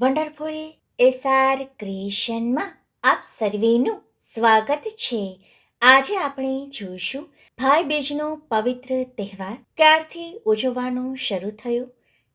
Wonderful SR ક્રિએશનમાં આપ સર્વેનું સ્વાગત છે. આજે આપણે જોઈશું ભાઈ બીજનો પવિત્ર તહેવાર ક્યારથી ઉજવવાનો શરૂ થયો,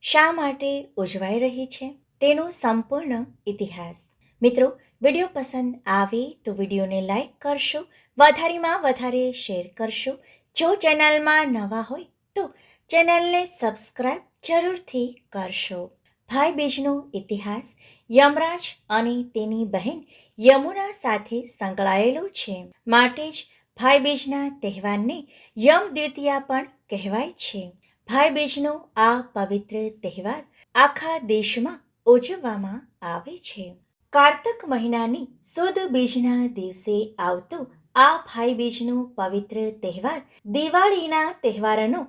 શા માટે ઉજવાઈ રહી છે, તેનો સંપૂર્ણ ઇતિહાસ. મિત્રો, વીડિયો પસંદ આવે તો વિડીયોને લાઈક કરશો, વધારેમાં વધારે શેર કરશો. જો ચેનલમાં નવા હોય તો ચેનલને સબસ્ક્રાઈબ જરૂરથી કરશો. ભાઈ બીજનો ઇતિહાસ, યમરાજ અને તેની બહેન યમુના સાથે સંકળાયેલો છે. માટે જ ભાઈ બીજના તહેવારને યમ દ્વિતીયા પણ કહેવાય છે. ભાઈ બીજનો આ પવિત્ર તહેવાર આખા દેશમાં ઉજવવામાં આવે છે. કાર્તક મહિનાની સુદ બીજના દિવસે આવતો આ ભાઈ બીજનો પવિત્ર તહેવાર દિવાળીના તહેવારનો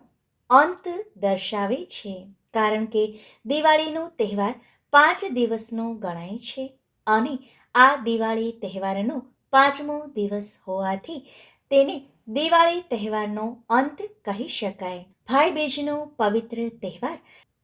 અંત દર્શાવે છે. કારણ કે દિવાળીનો તહેવાર પાંચ દિવસનો ગણાય છે અને આ દિવાળી તહેવારનો પાંચમો દિવસ હોવાથી તેને દિવાળી તહેવારનો અંત કહી શકાય. ભાઈ બીજનો પવિત્ર તહેવાર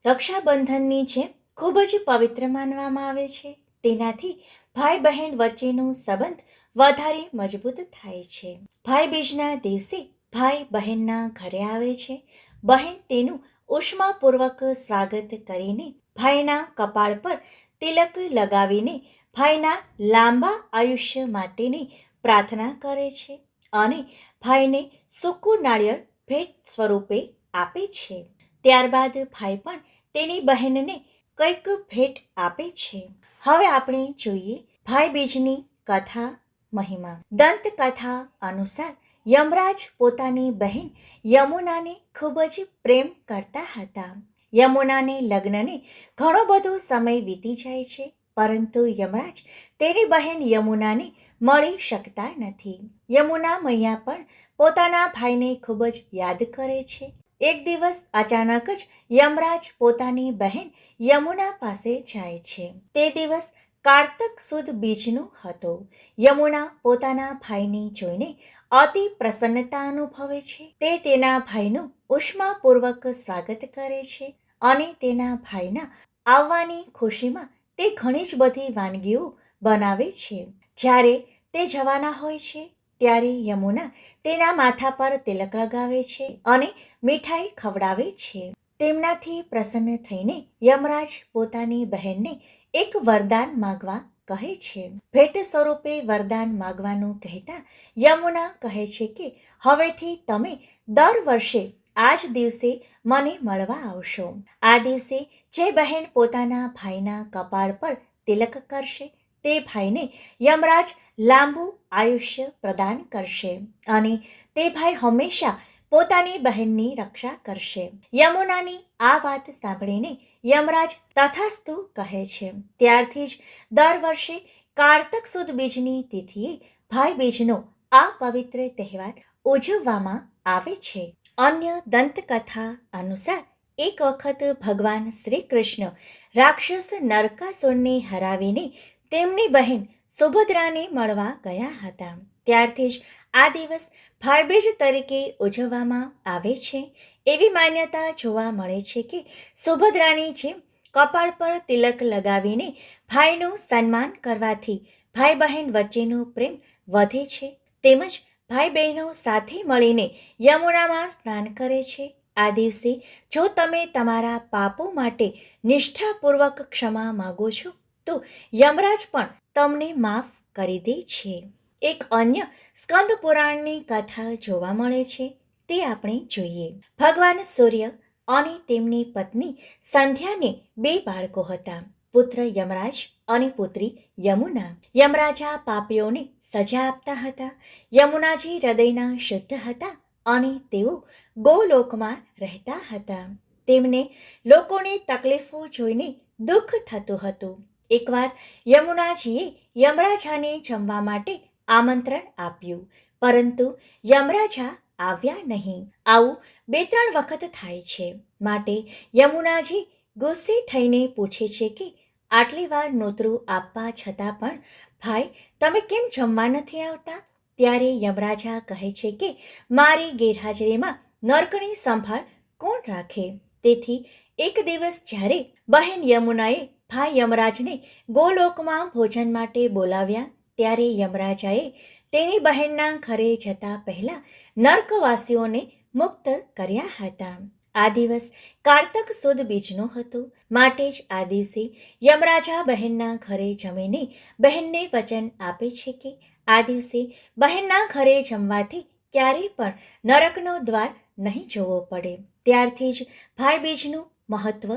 રક્ષાબંધનની જેમ ખૂબ જ પવિત્ર માનવામાં આવે છે. તેનાથી ભાઈ બહેન વચ્ચેનો સંબંધ વધારે મજબૂત થાય છે. ભાઈ બીજના દિવસે ભાઈ બહેનના ઘરે આવે છે. બહેન તેનું ઉષ્માપૂર્વક સ્વાગત કરીને ભાઈના કપાળ પર તિલક લગાવીને ભાઈના લાંબા આયુષ્ય માટેની પ્રાર્થના કરે છે અને ભાઈને સૂકું નાળિયેર ભેટ સ્વરૂપે આપે છે. ત્યારબાદ ભાઈ પણ તેની બહેનને કંઈક ભેટ આપે છે. હવે આપણે જોઈએ ભાઈ બીજની કથા મહિમા. દંતકથા અનુસાર યમરાજ પોતાની બહેન યમુનાને ખૂબ જ પ્રેમ કરતા હતા. યમુનાને લગ્નને ઘણો બધો સમય વીતી જાય છે, પરંતુ યમરાજ તેની બહેન યમુનાને મળી શકતા નથી. યમુના મૈયા પણ પોતાના ભાઈને ખૂબ જ યાદ કરે છે. એક દિવસ અચાનક જ યમરાજ પોતાની બહેન યમુના પાસે જાય છે. તે દિવસ કાર્તક સુદ બીજનો હતો. યમુના પોતાના ભાઈને જોઈને અતિ પ્રસન્નતા અનુભવે છે. તે તેના ભાઈનું ઉષ્માપૂર્વક સ્વાગત કરે છે અને તેના ભાઈના આવવાની ખુશીમાં તે ઘણી જ બધી વાનગીઓ બનાવે છે. જ્યારે તે જવાના હોય છે, ત્યારે યમુના તેના માથા પર તિલક લગાવે છે અને મીઠાઈ ખવડાવે છે. તેમનાથી પ્રસન્ન થઈને યમરાજ પોતાની બહેનને એક વરદાન માગવા કહે છે. ભેટ સ્વરૂપે વરદાન માગવાનું કહેતા યમુના કહે છે કે, હવેથી તમે દર વર્ષે આ જ દિવસે મને મળવા આવશો. આ દિવસે જે બહેન પોતાના ભાઈના કપાળ પર તિલક કરશે, તે ભાઈને યમરાજ લાંબુ આયુષ્ય પ્રદાન કરશે અને તે ભાઈ હંમેશા પોતાની બહેનની રક્ષા કરશે. યમુનાની આ વાત સાંભળીને યમરાજ તથાસ્તુ કહે છે. ત્યારથી જ દર વર્ષે કાર્તક સુદ બીજની તિથિએ ભાઈ બીજનો આ પવિત્ર તહેવાર ઉજવવામાં આવે છે. અન્ય દંતકથા અનુસાર એક વખત ભગવાન શ્રી કૃષ્ણ રાક્ષસ નરકાસુરને હરાવીને તેમની બહેન સુભદ્રાને મળવા ગયા હતા. ત્યારથી જ આ દિવસ ભાઈબીજ તરીકે ઉજવવામાં આવે છે. એવી માન્યતા જોવા મળે છે કે સુભદ્રાની જેમ કપાળ પર તિલક લગાવીને ભાઈનું સન્માન કરવાથી ભાઈ બહેન વચ્ચેનો પ્રેમ વધે છે. તેમજ ભાઈ બહેનો સાથે મળીને યમુનામાં સ્નાન કરે છે. આ દિવસે જો તમે તમારા પાપો માટે નિષ્ઠાપૂર્વક ક્ષમા માગો છો, તો યમરાજ પણ તમને માફ કરી દે છે. એક અન્ય સ્કંદ પુરાણની કથા જોવા મળે છે, તે આપણે જોઈએ. ભગવાન સૂર્ય અને તેમની પત્ની સંધ્યાને બે બાળકો હતા, પુત્ર યમરાજ અને પુત્રી યમુના. યમરાજા પાપીઓને સજા આપતા હતા, યમુનાજી હૃદયના શુદ્ધ હતા અને તેઓ ગોલોકમાં રહેતા હતા. તેમને લોકોની તકલીફો જોઈને દુઃખ થતું હતું. એકવાર યમુનાજીએ યમરાજાને જમવા માટે આમંત્રણ આપ્યું. પરંતુ યમરાજા આવ્યા નહીં. આવું બે ત્રણ વખત થાય છે. માટે યમુનાજી ગુસ્સે થઈને પૂછે છે કે, આટલી વાર નોતરું આપવા છતાં પણ, ભાઈ, તમે કેમ જમવા નથી આવતા? ત્યારે યમરાજા કહે છે કે, મારી ગેરહાજરીમાં નર્કની સંભાળ કોણ રાખે? તેથી એક દિવસ જ્યારે બહેન યમુનાએ ભાઈ યમરાજને ગોલોકમાં ભોજન માટે બોલાવ્યા. ત્યારે યમરાજાએ તેની બહેનના ઘરે જતા પહેલા નર્કવાસીઓને મુક્ત કર્યા હતા. આ દિવસ કારતક સુદ બીજનો હતો. માટે જ આ દિવસે યમરાજા બહેનના ઘરે જમીને બહેનને વચન આપે છે કે આ દિવસે બહેનના ઘરે જમવાથી ક્યારેય પણ નરકનો દ્વાર નહીં જોવો પડે. ત્યારથી જ ભાઈબીજનું મહત્ત્વ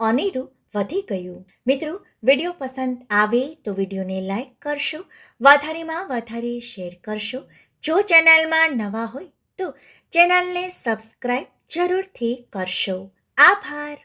અનેરું વધી ગયું. મિત્રો, વીડિયો પસંદ આવે તો વિડીયોને લાઈક કરશો, વધારેમાં વધારે શેર કરશો. જો ચેનલમાં નવા હોય તો ચેનલને સબસ્ક્રાઈબ જરૂરથી કરશો. આભાર.